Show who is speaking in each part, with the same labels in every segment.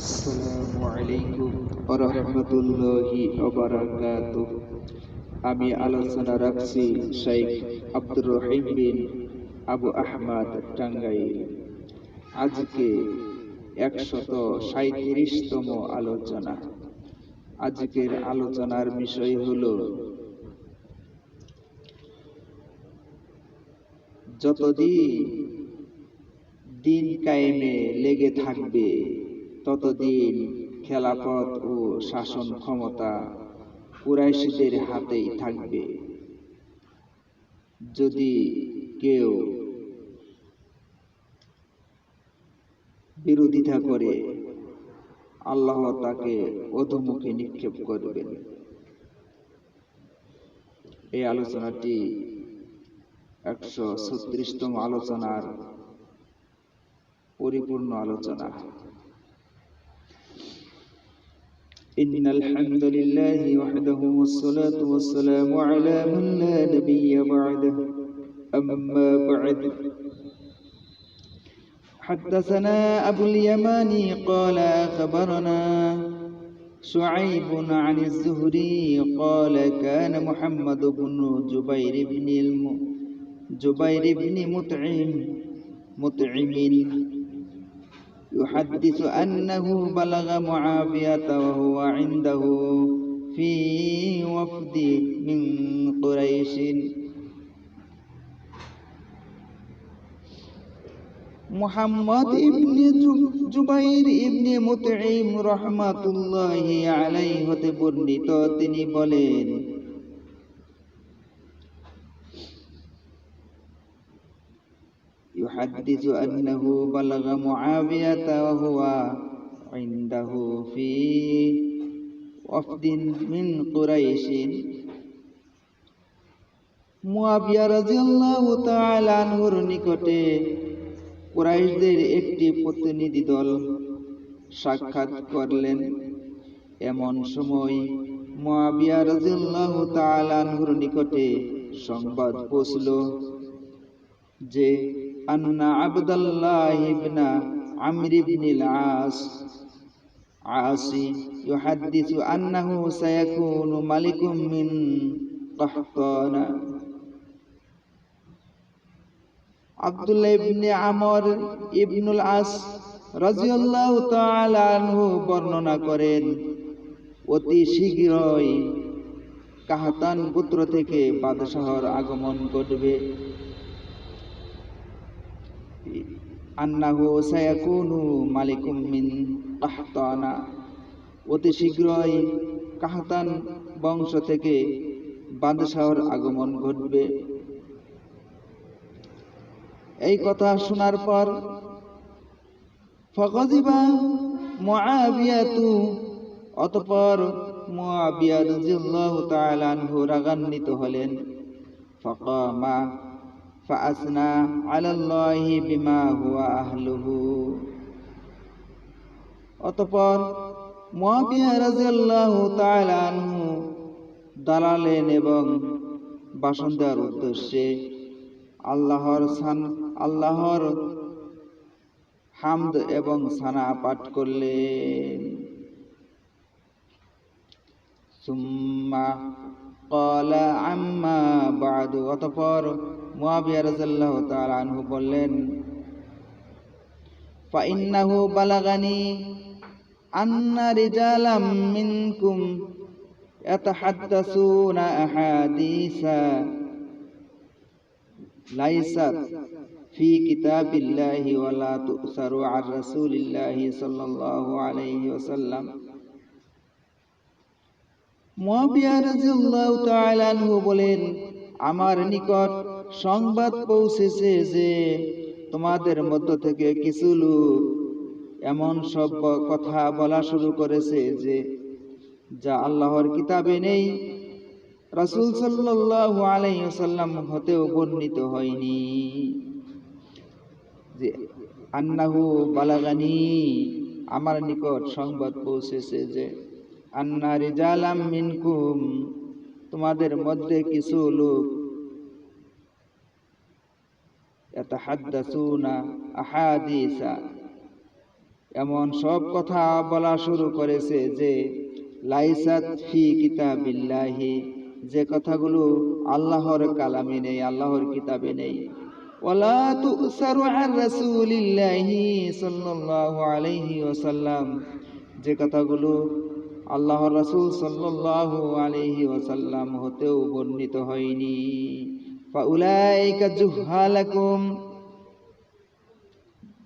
Speaker 1: আসসালামু আলাইকুম রহমতুল্লাহি আমি আলোচনা রাখছি শেখ আব্দুর রহিম বিন আবু আহমদ টাঙ্গাইল। আজকে একশত সাঁত্রিশতম আলোচনা। আজকের আলোচনার বিষয় হল, যতদিন দিন কায়েমে লেগে থাকবে ততদিন খেলাফত ও শাসন ক্ষমতা কুরাইশদের হাতেই থাকবে। যদি কেউ বিরোধিতা করে, আল্লাহ তাকে অধমুখে নিক্ষেপ করবেন। এই আলোচনাটি একশো ছত্রিশতম আলোচনার পরিপূর্ণ আলোচনা। إن الحمد لله وحده والصلاة والسلام على من لا نبي بعده. أما بعد. حدثنا أبو اليماني قال أخبرنا شعيب عن الزهري قال كان محمد بن جبير بن الم... جبير بن مطعم مطعم يحدث أنه بلغ معاوية وهو عنده في وفد من قريش মোহাম্মদ ইবনে জুবাইর ইবনে মুতঈম রহমাতুল্লাহি আলাইহি হতে বর্ণিত তিনি বলেন يحدث أنه بلغ معاوية وهو عنده في وفد من قريش মুয়াবিয়া রাদিয়াল্লাহু তাআলা আনহুর নিকটে কুরাইশদের একটি প্রতিনিধি দল সাক্ষাৎ করলেন এমন সময় মুয়াবিয়া রাদিয়াল্লাহু তাআলা আনহুর নিকটে সংবাদ পৌঁছল যে, আননা আবদাল্লাহ ইবনা আমর ইবনিল আস আসি ইউহাদ্দিসু আন্নাহু সায়াকুনু মালিকুম মিন ইবনে আমর ইবনুল আস রাজিয়াল্লাহু তাআলা আনহু বর্ণনা করেন, অতি শীঘ্রই কাহাতান পুত্র থেকে বাদশাহর আগমন ঘটবে। আন্নাহু সায়াকুনু মালিকুম মিন কাহতানা অতি শীঘ্রই কাহতান বংশ থেকে বাদশাহর আগমন ঘটবে। এই কথা শোনার পর ফগজিবা মুআবিয়াতু, অতপর মুআবিয়া রাদিয়াল্লাহু তাআলা আনহু রাগান্বিত হলেন। ফাকামা فأثنى على الله بما هو أهله অতপর মুয়াবিয়া রাদিয়াল্লাহু তাআলা আনহু দাঁড়ালেন এবং ভাষণ দেওয়ার উদ্দেশ্যে আল্লাহর সান আল্লাহর হামদ এবং সানা পাঠ করলেন সুম্মা ক্বালা আম্মা বাদু অতপর মুয়াবিয়া রাদিয়াল্লাহু তাআলা আনহু বললেন ফাইন্নাহু বালাগানি আন্না রিজালাম মিনকুম ইয়াতাহাদ্দাসুনা আহাদিসা লাইসাত ফি কিতাবিল্লাহি ওয়ালা তুসারু আর রাসূলিল্লাহি সাল্লাল্লাহু আলাইহি ওয়াসাল্লাম মুয়াবিয়া রাদিয়াল্লাহু তাআলা আনহু বলেন, আমার নিকট সংবাদ পৌঁছেছে যে তোমাদের মধ্য থেকে কিছু লোক এমন সব কথা বলা শুরু করেছে যে, যা আল্লাহর কিতাবে নেই। রাসুল সাল্লাহ আলাইসাল্লাম হতেও বর্ণিত হয়নি। যে, আন্নাহু বালাগানি, আমার নিকট সংবাদ পৌঁছেছে যে আন্না মিনকুম, তোমাদের মধ্যে কিছু লোক আহাদিসা, এমন সব কথা বলা শুরু করেছে যে, লাইসাত ফি কিতাবিল্লাহি, যে কথাগুলো আল্লাহর কালামে নেই, আল্লাহর কিতাবে নেই। ওয়ালা তুসারু আন রাসূলিল্লাহি সাল্লাল্লাহু আলাইহি ওয়াসাল্লাম, যে কথাগুলো আল্লাহর রাসূল সাল্লাল্লাহু আলাইহি ওয়াসাল্লাম হতেও বর্ণিত হয়নি। জুহালাকুম।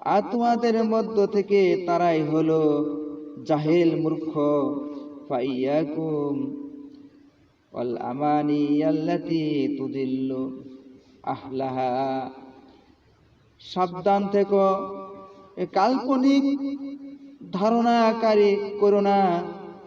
Speaker 1: আর মধ্য থেকে তারাই হলো জাহেল মূর্খ। ফাইয়াকুম। ওয়াল আমানি সাবধান থেকো। কাল্পনিক ধারণাকারী করোনা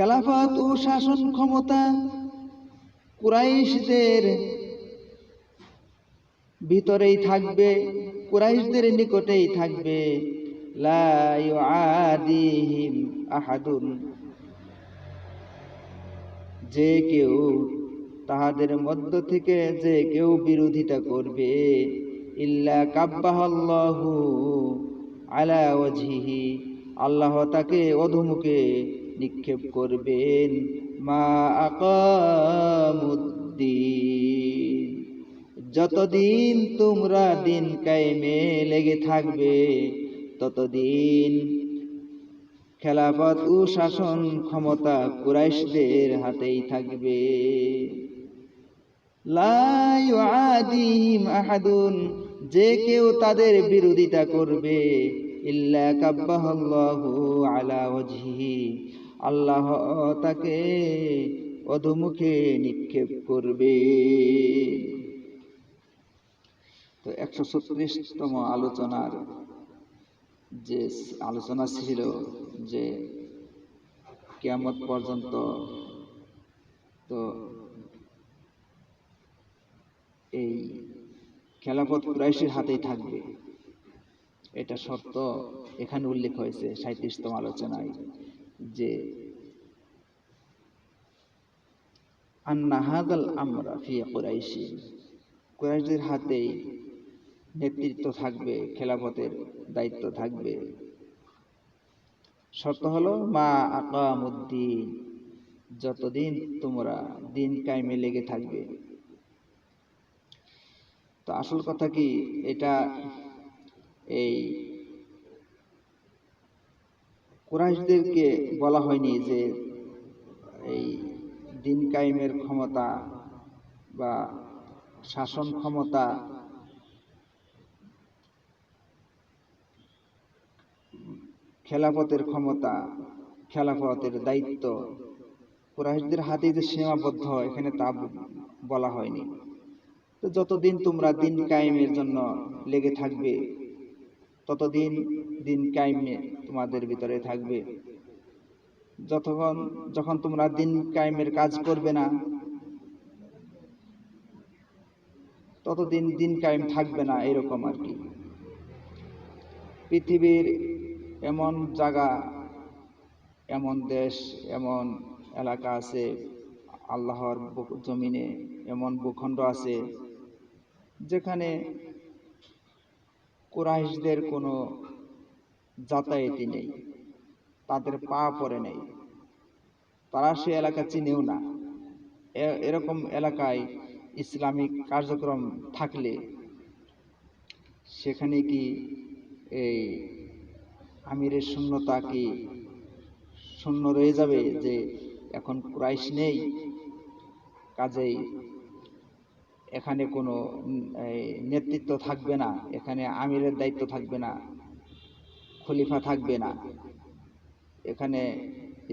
Speaker 1: খেলাফত ও শাসন ক্ষমতা কুরাইশদের ভিতরেই থাকবে, কুরাইশদের নিকটেই থাকবে। আহাদুন। যে কেউ তাহাদের মধ্য থেকে যে কেউ বিরোধিতা করবে। ইল্লা কাব্বাহাল্লাহু আলা আল্লাহ তাকে অধমুখে নিক্ষেপ করবেন। মা আকামুদ্দিন, যতদিন তোমরা দিন কায়েমে লেগে থাকবে, ততদিন খেলাফত ও শাসন ক্ষমতা কুরাইশদের হাতেই থাকবে। আহাদুন, যে কেউ তাদের বিরোধিতা করবে। ইল্লা কাব্বাহাল্লাহু আলা আল্লাহ তাকে অধমুখে নিক্ষেপ করবে। তো একশো ছত্রিশতম আলোচনার যে আলোচনা ছিল যে কিয়ামত পর্যন্ত, তো এই খেলাফত কুরাইশের হাতেই থাকবে। এটা শর্ত এখানে উল্লেখ হয়েছে সাঁত্রিশতম আলোচনায়। যে আন্না হাদাল আমরা ফিয়া কুরাইশি। কুরাইশদের হাতেই নেতৃত্ব থাকবে, খেলাফতের দায়িত্ব থাকবে। শর্ত হলো, মা আকামুদ্দিন, যতদিন তোমরা দিন কায়েমে লেগে থাকবে। তো আসল কথা কি? এটা এই কুরাইশদেরকে বলা হয়নি যে এই দিন কায়েমের ক্ষমতা বা শাসন ক্ষমতা খেলাফতের ক্ষমতা, খেলাফতের দায়িত্ব, কুরাইশদের হাতে যে সীমাবদ্ধ, এখানে তা বলা হয়নি। তো যতদিন তোমরা দিন কায়েমের জন্য লেগে থাকবে ততদিন দিন কায়েমে তোমাদের ভিতরে থাকবে। যতক্ষণ, যখন তোমরা দিন কায়েমের কাজ করবে না, ততদিন দিন কায়েম থাকবে না এরকম আর কি। পৃথিবীর এমন জায়গা, এমন দেশ, এমন এলাকা আছে, আল্লাহর জমিনে এমন ভূখণ্ড আছে, যেখানে কুরাইশদের কোনো যাতায়াতি নেই, তাদের পা পড়ে নেই। তারা সে এলাকা চিনেও না। এরকম এলাকায় ইসলামিক কার্যক্রম থাকলে সেখানে কি এই আমিরের শূন্যতা কি শূন্য রয়ে যাবে যে এখন ক্রাইশ নেই? কাজেই এখানে কোনো নেতৃত্ব থাকবে না, এখানে আমিরের দায়িত্ব থাকবে না, খলিফা থাকবে না, এখানে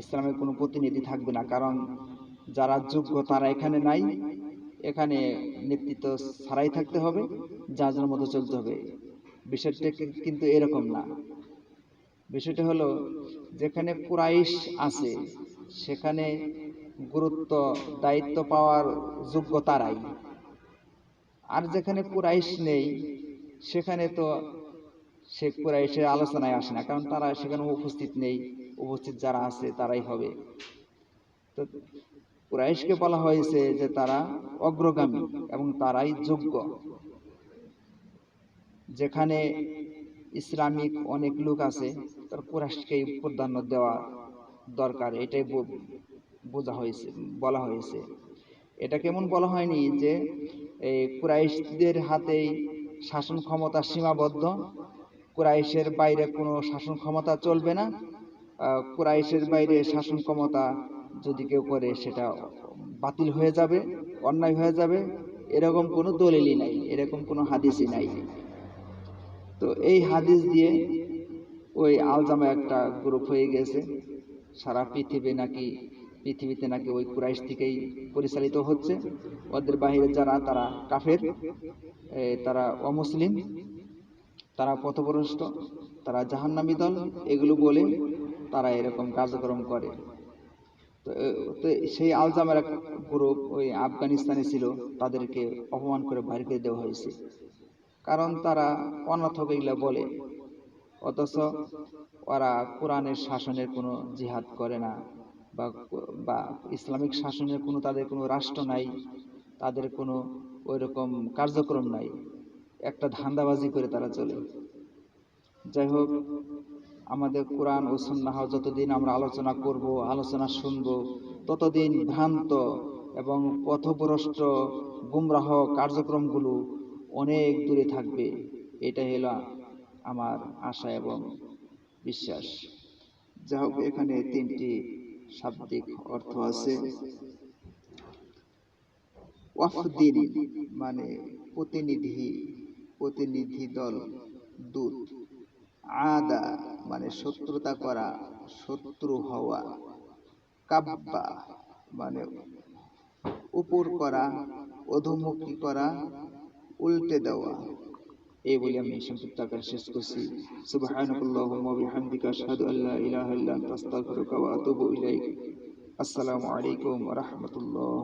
Speaker 1: ইসলামের কোনো প্রতিনিধি থাকবে না, কারণ যারা যোগ্য তারা এখানে নাই, এখানে নেতৃত্ব ছাড়াই থাকতে হবে যা যার মতো চলতে হবে। বিষয়টা কিন্তু এরকম না। বিষয়টা হলো, যেখানে কুরাইশ আছে, সেখানে গুরুত্ব, দায়িত্ব পাওয়ার যোগ্য তারাই। আর যেখানে কুরাইশ নেই, সেখানে তো সে কুরাইশের আলোচনায় আসে না, কারণ তারা সেখানে উপস্থিত নেই, উপস্থিত যারা আছে তারাই হবে। তো কুরাইশকে বলা হয়েছে যে তারা অগ্রগামী এবং তারাই যোগ্য। যেখানে ইসলামিক অনেক লোক আছে, তার কুরাইশকেই প্রাধান্য দেওয়া দরকার, এটাই বোঝা হয়েছে, বলা হয়েছে। এটা কেমন বলা হয়নি যে, এই কুরাইশদের হাতেই শাসন ক্ষমতা সীমাবদ্ধ। কুরাইশের বাইরে কোনো শাসন ক্ষমতা চলবে না। কুরাইশের বাইরে শাসন ক্ষমতা যদি কেউ করে, সেটা বাতিল হয়ে যাবে, অন্যায় হয়ে যাবে। এরকম কোনো দলিলই নাই, এরকম কোনো হাদিসই নাই। তো এই হাদিস দিয়ে ওই আলজামা একটা গ্রুপ হয়ে গেছে। সারা পৃথিবী নাকি পৃথিবীতে নাকি ওই কুরাইশ থেকেই পরিচালিত হচ্ছে। ওদের বাহিরে যারা, তারা কাফের তারা অমুসলিম, তারা পথভ্রষ্ট, তারা জাহান্নামি দল, এগুলো বলে তারা এরকম কার্যক্রম করে। তো সেই আলজামের এক গ্রুপ ওই আফগানিস্তানে ছিল, তাদেরকে অপমান করে বাইরে করে দেওয়া হয়েছে। কারণ তারা অনর্থক এগুলা বলে, অথচ ওরা কোরআনের শাসনের কোনো জিহাদ করে না। বা বা ইসলামিক শাসনের কোনো তাদের কোনো রাষ্ট্র নাই, তাদের কোনো ওইরকম কার্যক্রম নাই, একটা ধান্দাবাজি করে তারা চলে। যাই হোক, আমাদের কোরআন ও সুন্নাহ যতদিন আমরা আলোচনা করব, আলোচনা শুনব, ততদিন ভ্রান্ত এবং পথভ্রষ্ট গুমরাহ কার্যক্রমগুলো অনেক দূরে থাকবে। এটাই হলো আমার আশা এবং বিশ্বাস। যা হোক, এখানে তিনটি শাব্দিক অর্থ আছে। ওয়াফদিন মানে প্রতিনিধি প্রতিনিধি দল, দূত। আদা মানে শত্রুতা করা, শত্রু হওয়া। কাব্বা মানে উপর করা, অধোমুখী করা, উল্টে দেওয়া। এই বলে আমি সংক্ষিপ্ত আকারে শেষ করছি সুবহানাকাল্লাহুম্মা ওয়া বিহামদিকা আশহাদু আল্লা ইলাহা ইল্লা আনতা আস্তাগফিরুকা ওয়া আতুবু ইলাইক আসসালামু আলাইকুম ওয়া রাহমাতুল্লাহ